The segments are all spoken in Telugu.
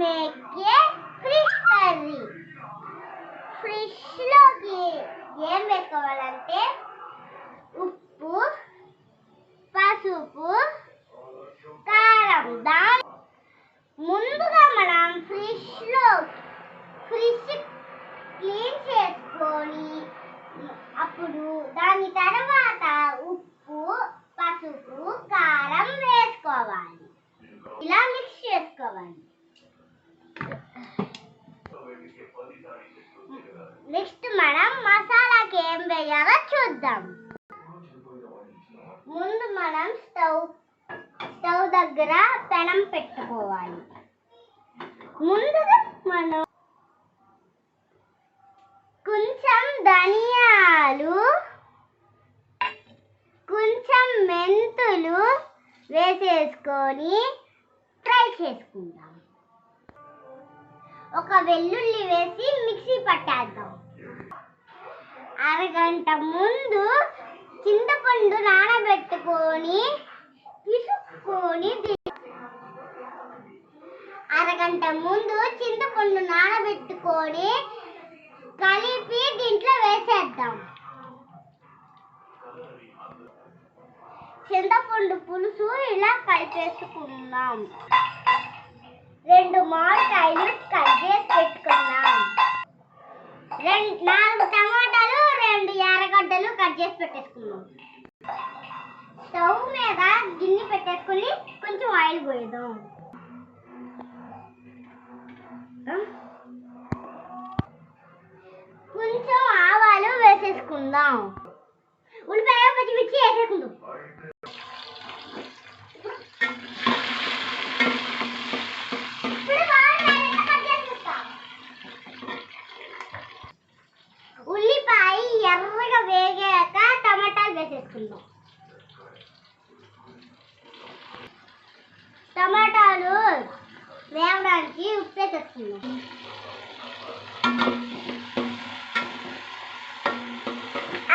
మేక్ ఏ ఫిష్ కర్రీ ఫిష్లోకి ఏం వేసుకోవాలంటే ఉప్పు పసుపు కారం. దాని ముందుగా మనం ఫిష్లో ఫిష్ క్లీన్ చేసుకొని అప్పుడు దాని తర్వాత ఉప్పు పసుపు కారం వేసుకోవాలి. ఇలా మిక్స్ చేసుకోవాలి. నెక్స్ట్ మనం మసాలాకి ఏం వేయాలో చూద్దాం. ముందు మనం స్టవ్ స్టవ్ దగ్గర పెనం పెట్టుకోవాలి. ముందుగా మనం కొంచెం ధనియాలు కొంచెం మెంతులు వేసేసుకొని ఫ్రై చేసుకుందాం. ఒక వెల్లుల్లి వేసి మిక్సీ పట్టేద్దాం. అరగంట ముందు చింతపండు నానబెట్టుకొని పిసుక్కొని అరగంట ముందు చింతపండు నానబెట్టుకొని కలిపి దీంట్లో వేసేద్దాం. చింతపండు పులుసు ఇలా కలిపేసుకుందాం. రెండు మామిడికాయలు కట్ చేసి పెట్టుకుందాం రెండు నాలుగు టమాటాలు రెండు ఎర్రగడ్డలు కట్ చేసి పెట్టేసుకున్నాం. స్టవ్ మీద గిన్నె పెట్టేసుకుని కొంచెం ఆయిల్ పోయేద్దాం. కొంచెం ఆవాలు వేసేసుకుందాం. ఉల్లిపాయ పచ్చిమిర్చి వేసేసుకుందాం ఇప్పుడు మామిడికాయలు కట్ చేసుకుంటా. ఉల్లిపాయ వేగాక టమాటాలు వేసేసుకుందాం. టమాటాలు వేగడానికి ఉప్పు వేసేసుకుందాం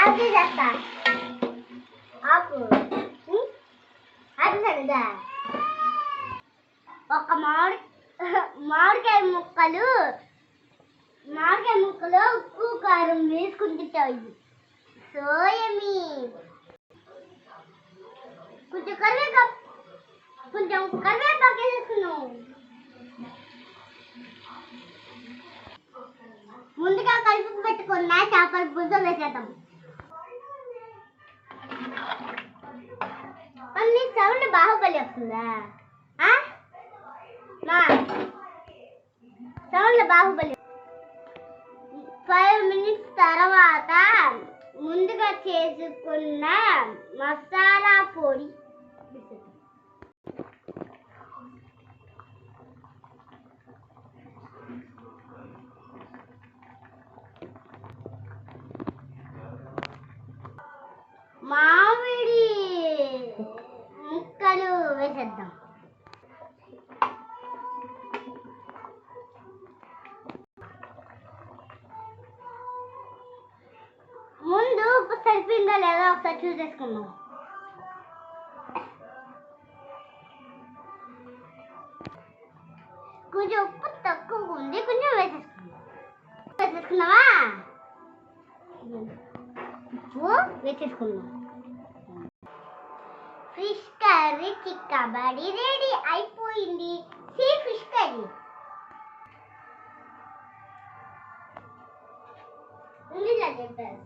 అది చేస్తా. ఆకు అది సరిగా ఒక మామిడి మామిడికాయ ముక్కలు మామిడికాయ ముక్కలు ఉప్పు కారం వేసుకుని సోయమి కొంచెం కరివేపాకు కొంచెం కరివేపాకు వేసుకున్నాం ముందుగా కలుపు పెట్టుకున్న చేపల పులుసు వేసేద్దాం అన్ని సౌండ్ బాహుబలి వస్తుందా? ఆ? మా. సౌండ్ బాహుబలి తర్వాత ముందుగా చేసుకున్న మసాలా పొడి. మామిడి ముక్కలు వేసేద్దాం. ముందు ఉప్పు లేదో ఒకసారి చూసేసుకుందాం కొంచెం ఉప్పు తక్కువ ఉంది కొంచెం వేసేసుకుందాం వేసేసుకున్నావా ఉప్పు వేసేసుకుందాం ఫిష్ కర్రీ చిక్కబడి రెడీ అయిపోయింది సీ ఫిష్ కర్రీ ఉంది చెప్పారు